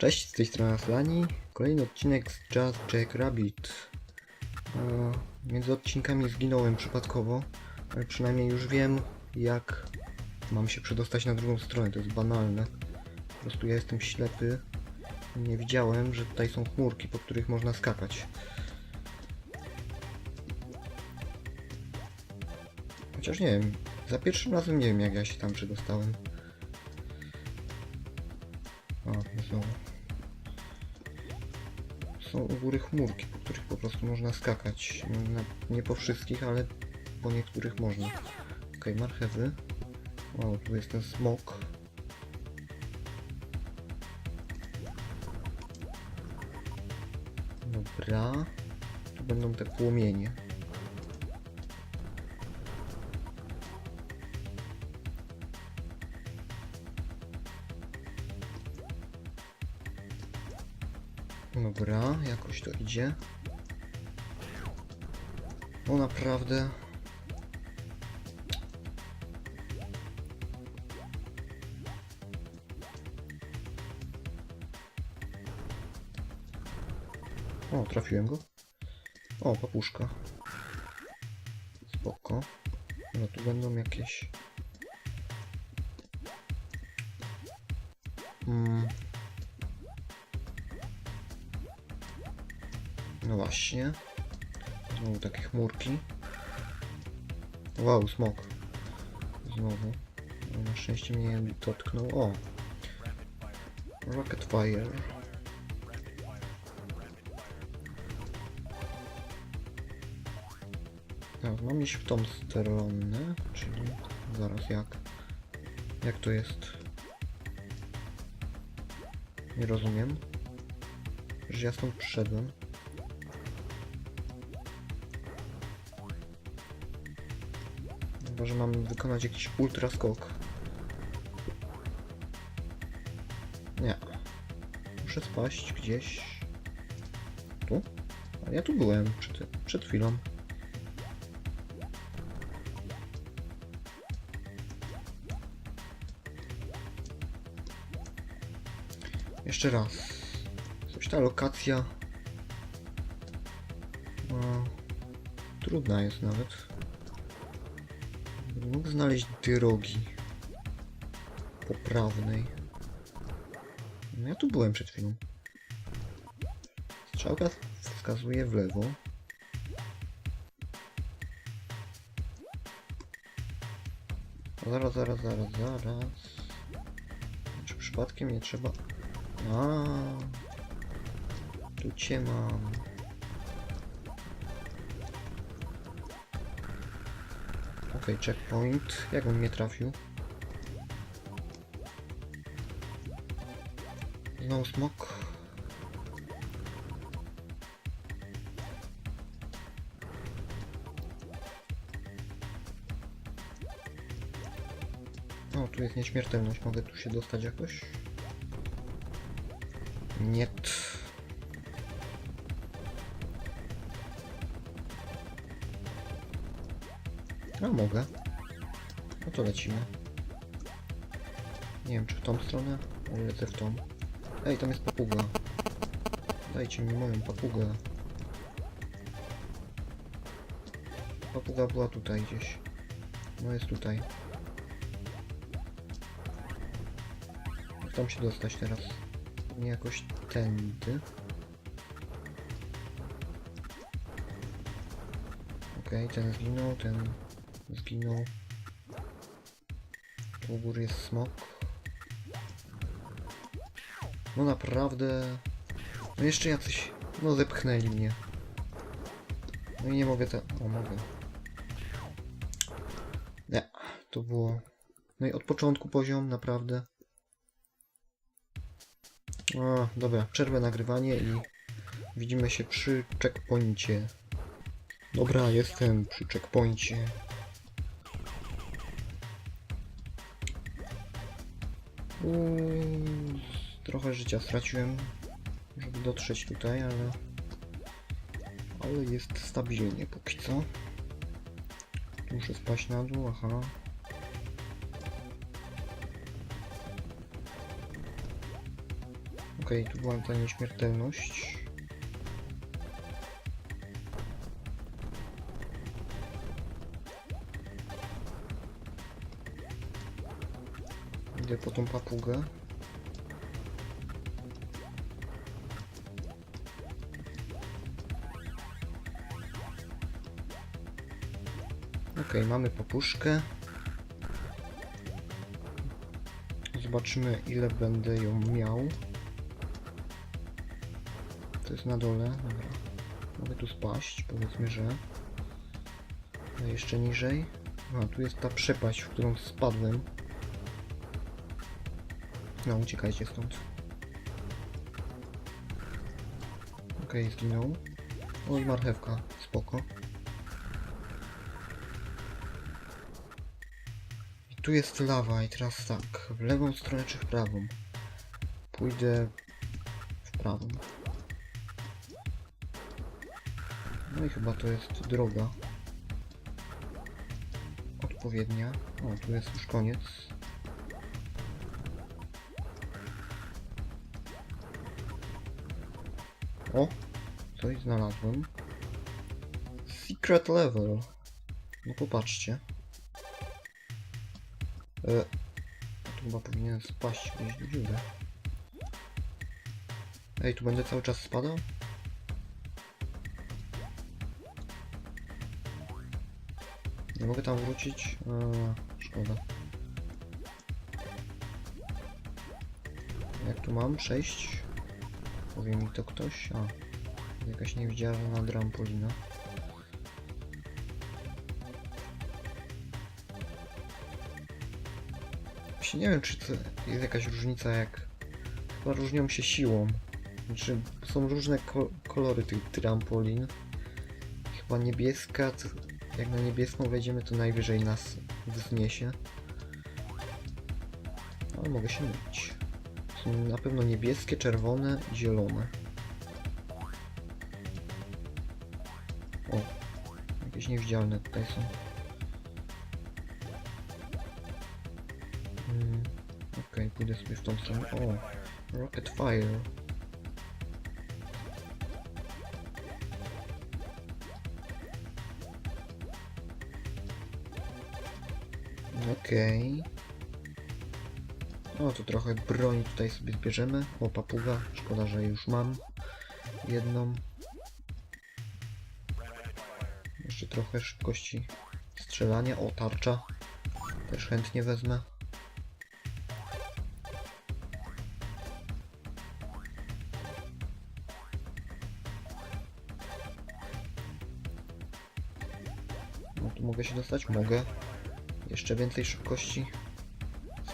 Cześć, z tej strony Aslani. Kolejny odcinek z Jazz Jack Rabbit. E, między odcinkami zginąłem przypadkowo, ale przynajmniej już wiem, jak mam się przedostać na drugą stronę. To jest banalne. Po prostu ja jestem ślepy. Nie widziałem, że tutaj są chmurki, po których można skakać. Chociaż nie wiem, za pierwszym razem nie wiem, jak ja się tam przedostałem. O, znowu. U góry chmurki, po których po prostu można skakać. Na, nie po wszystkich, ale po niektórych można. Okej, marchewy. O, tu jest ten smok. Dobra. Tu będą te płomienie. Dobra, jakoś to idzie. O naprawdę. O, trafiłem go. O, papuszka. Spoko. No tu będą jakieś... Mm. No właśnie. Znowu takie chmurki. Wow, smok. Znowu. No, na szczęście mnie nie dotknął. O! Rocket Fire. No, mam iść w tą stronę, czyli zaraz jak? Jak to jest? Nie rozumiem. Że ja stąd przyszedłem. Chyba, że mam wykonać jakiś ultra skok. Nie. Muszę spaść gdzieś. Tu? A ja tu byłem przed, przed chwilą. Jeszcze raz. Coś ta lokacja... No, trudna jest nawet. Mógł znaleźć drogi poprawnej. No ja tu byłem przed chwilą. Strzałka wskazuje w lewo. Zaraz, zaraz, zaraz, zaraz. Czy przypadkiem nie trzeba... A, tu cię mam. Okej, checkpoint. Jak on mnie trafił? Znowu smok. O, tu jest nieśmiertelność. Mogę tu się dostać jakoś? Nie. Mogę. No to lecimy. Nie wiem czy w tą stronę, ale lecę w tą. Ej, tam jest papuga. Dajcie mi moją papugę. Papuga była tutaj gdzieś. No jest tutaj. Jak tam się dostać teraz? Nie jakoś tędy. Okej, ten zginął, ten zginął. Tu u góry jest smok. No naprawdę. No jeszcze jacyś. No zepchnęli mnie. No i nie mogę te. O, mogę. Nie, to było. No i od początku poziom, naprawdę. O, dobra, przerwę nagrywanie i widzimy się przy checkpoincie. Dobra, jestem przy checkpoincie. Trochę życia straciłem, żeby dotrzeć tutaj, ale... Ale jest stabilnie póki co. Muszę spaść na dół, aha. Okej, tu była ta nieśmiertelność. Idę po tą papugę. Okej, mamy papuszkę. Zobaczymy ile będę ją miał. To jest na dole, dobra. Mogę tu spaść, powiedzmy, że. A jeszcze niżej. A, tu jest ta przepaść, w którą spadłem. No, uciekajcie stąd. Okej, zginął. O, i marchewka, spoko. I tu jest lawa i teraz tak, w lewą stronę czy w prawą? Pójdę w prawą. No i chyba to jest droga. Odpowiednia. O, tu jest już koniec. O! Coś znalazłem. Secret level. No popatrzcie. E, tu chyba powinien spaść gdzieś do dziury. Ej, tu będę cały czas spadał? Nie mogę tam wrócić? Eee, szkoda. Jak tu mam? Przejść? Powie mi to ktoś? A, jakaś niewidzialna trampolina. Właśnie nie wiem, czy to jest jakaś różnica, jak... Chyba różnią się siłą. Znaczy, są różne ko kolory tych trampolin. Chyba niebieska, jak na niebieską wejdziemy, to najwyżej nas wzniesie. Ale mogę się mylić. Na pewno niebieskie, czerwone zielone. O, jakieś niewidzialne tutaj są. Mm, Okej, pójdę sobie w tą stronę. O, Rocket Fire. Okej. O, tu trochę broni tutaj sobie zbierzemy. O, papuga. Szkoda, że już mam jedną. Jeszcze trochę szybkości strzelania. O, tarcza. Też chętnie wezmę. No tu mogę się dostać? Mogę. Jeszcze więcej szybkości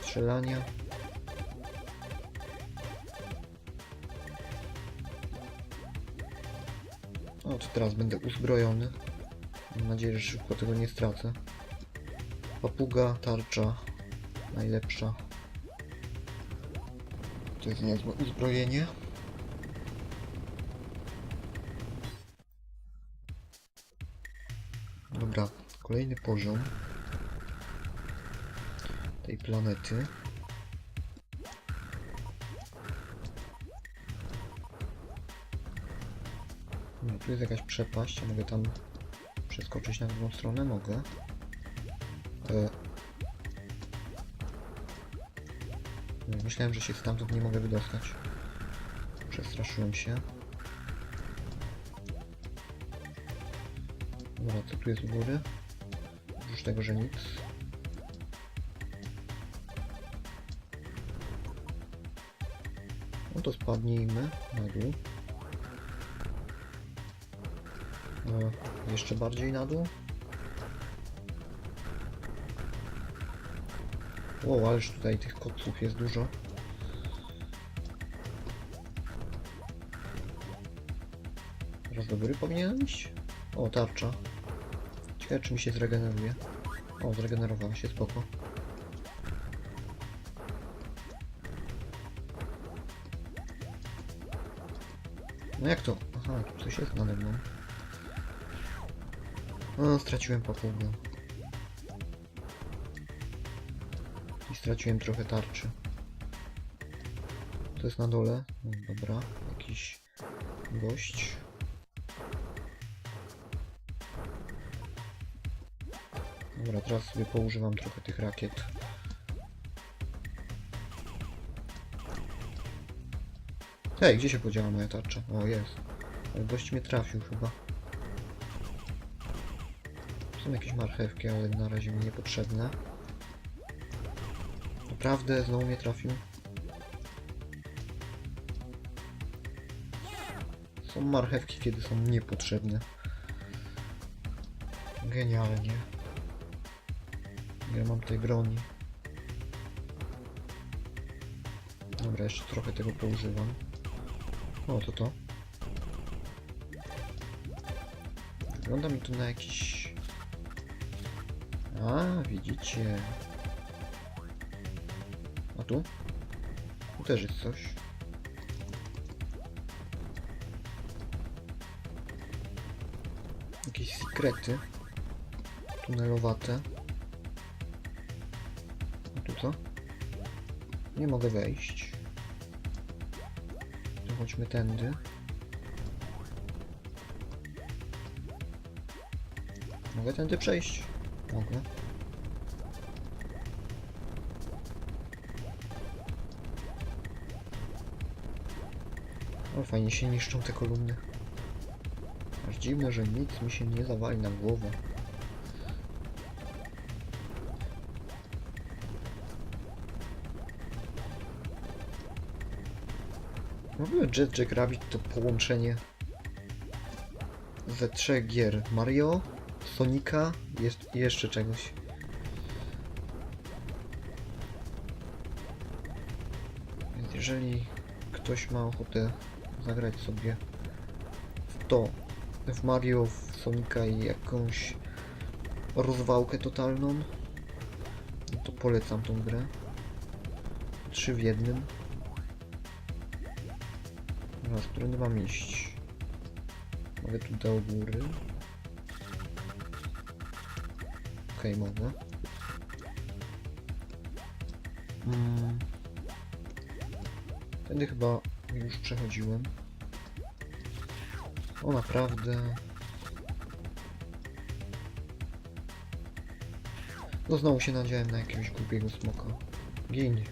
strzelania. Teraz będę uzbrojony. Mam nadzieję, że szybko tego nie stracę. Papuga, tarcza. Najlepsza. To jest niezłe uzbrojenie. Dobra, kolejny poziom tej planety. Tu jest jakaś przepaść, mogę tam przeskoczyć na drugą stronę? Mogę. E... No, Myślałem, że się stamtąd nie mogę wydostać. Przestraszyłem się. Dobra, co tu jest u góry? Oprócz tego, że nic. No to spadnijmy na dół. E, jeszcze bardziej na dół. O, ależ tutaj tych kotców jest dużo. Teraz do góry powinienem iść? O, tarcza. Ciekawe, czy mi się zregeneruje. O, zregenerowała się, spoko. No jak to? Aha, tu coś jest nade mną. O, straciłem papugę. I straciłem trochę tarczy. To to jest na dole? No, dobra, jakiś gość. Dobra, teraz sobie poużywam trochę tych rakiet. Hej, gdzie się podziała moja tarcza? O, jest. Ale gość mnie trafił chyba. Są jakieś marchewki, ale na razie mi niepotrzebne. Naprawdę znowu mnie trafił. Są marchewki, kiedy są niepotrzebne. Genialnie. Ja mam tej broni. Dobra, jeszcze trochę tego poużywam. O, to to. Wygląda mi to na jakiś... A, widzicie. A tu? Tu też jest coś. Jakieś sekrety. Tunelowate. A tu co? Nie mogę wejść. To chodźmy tędy. Mogę tędy przejść? Mogę. O, fajnie się niszczą te kolumny. Aż dziwne, że nic mi się nie zawali na głowę. W ogóle Jet Jack Rabbit to połączenie ze trzech gier. Mario, Sonika jest, jeszcze czegoś. Więc jeżeli ktoś ma ochotę zagrać sobie w to, w Mario, w Sonika i jakąś rozwałkę totalną, to polecam tą grę. Trzy w jednym. Teraz, którędy mam iść? Mogę tu do góry. Okej, mogę. Mm. Tędy chyba już przechodziłem. O, naprawdę. No znowu się nadziałem na jakiegoś głupiego smoka. Gin.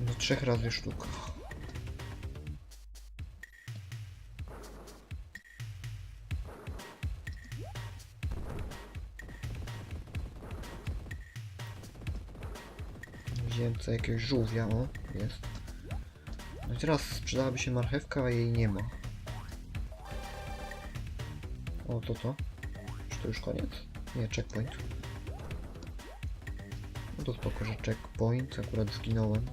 Do trzech razy sztuka. Tutaj jakiegoś żółwia, o, jest. No i teraz przydałaby się marchewka, a jej nie ma. O, to to? Czy to już koniec? Nie, checkpoint. No to spoko, że checkpoint, akurat zginąłem.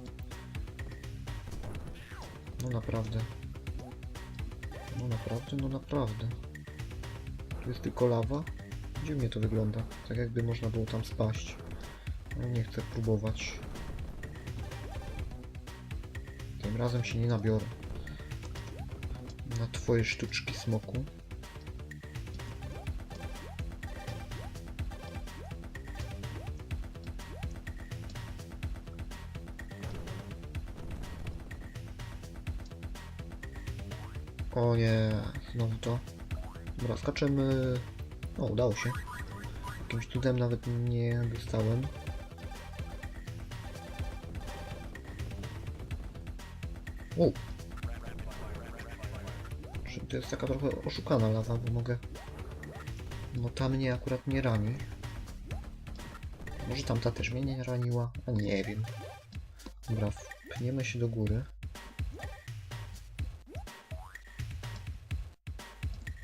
No naprawdę. No naprawdę, no naprawdę. Tu jest tylko lawa. Dziwnie to wygląda. Tak jakby można było tam spaść. Ale nie chcę próbować. Razem się nie nabiorę. Na twoje sztuczki smoku. O nie, znowu to. Dobra, skaczemy. O, udało się. Jakimś cudem nawet nie dostałem. U. To jest taka trochę oszukana lawa, bo mogę... No ta mnie akurat nie rani. Może tamta też mnie nie raniła? A nie wiem. Dobra, pchniemy się do góry.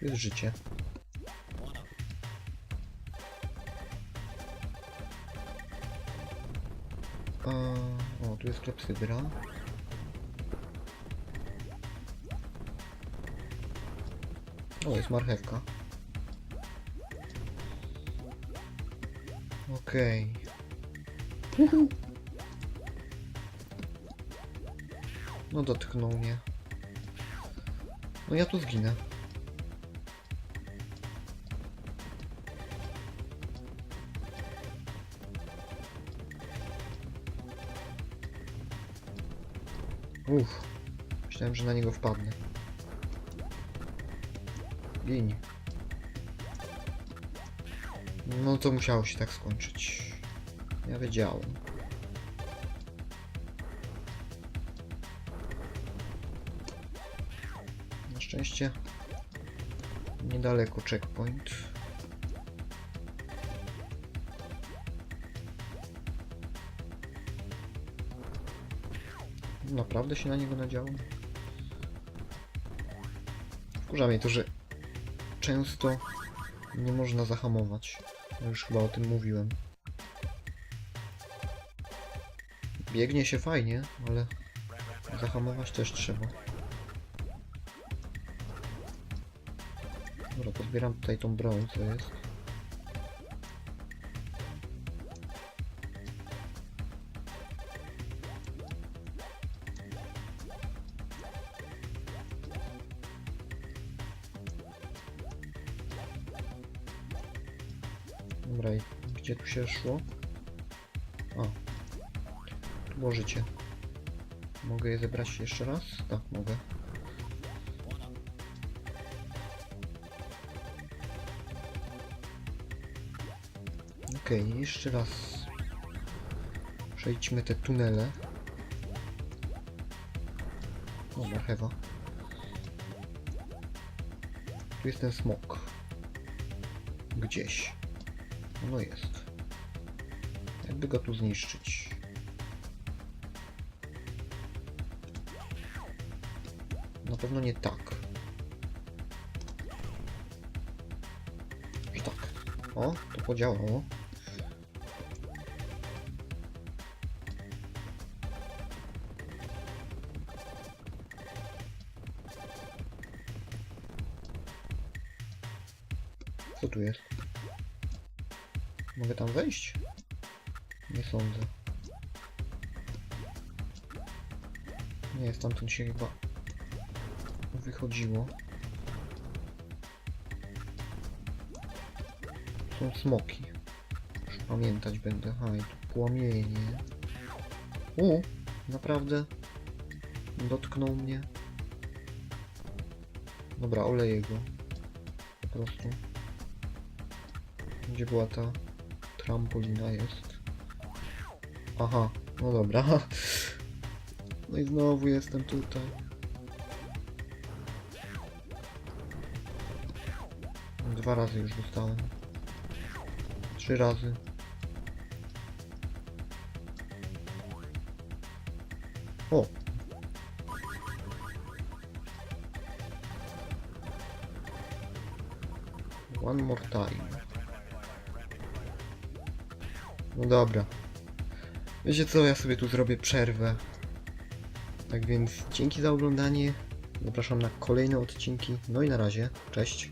Jest życie. A, o, tu jest klepsydra. O, jest marchewka. Okej. No dotknął mnie. No ja tu zginę. Uff. Myślałem, że na niego wpadnę. Gin. No to musiało się tak skończyć. Ja wiedziałem. Na szczęście niedaleko checkpoint. Naprawdę się na niego nadziałem? Wkurza mnie to, że często nie można zahamować. Już chyba o tym mówiłem. Biegnie się fajnie, ale zahamować też trzeba. Dobra, pozbieram tutaj tą broń, co jest. Dobra, gdzie tu się szło? A. Tu było życie. Mogę je zebrać jeszcze raz? Tak, mogę. Okej, jeszcze raz przejdźmy te tunele. O, marchewa. Tu jest ten smok. Gdzieś. No jest. Jakby go tu zniszczyć. Na pewno nie tak. Że tak. O, to podziałało. Wejść? Nie sądzę. Nie, stamtąd się chyba wychodziło. Są smoki. Już pamiętać będę. Aha, i tu płomienie. U, naprawdę dotknął mnie. Dobra, oleję go. Po prostu. Gdzie była ta trampolina jest? Aha, no dobra. No i znowu jestem tutaj. Dwa razy już dostałem. Trzy razy. O! One more time. No dobra. Wiecie co, ja sobie tu zrobię przerwę. Tak więc dzięki za oglądanie. Zapraszam na kolejne odcinki. No i na razie. Cześć.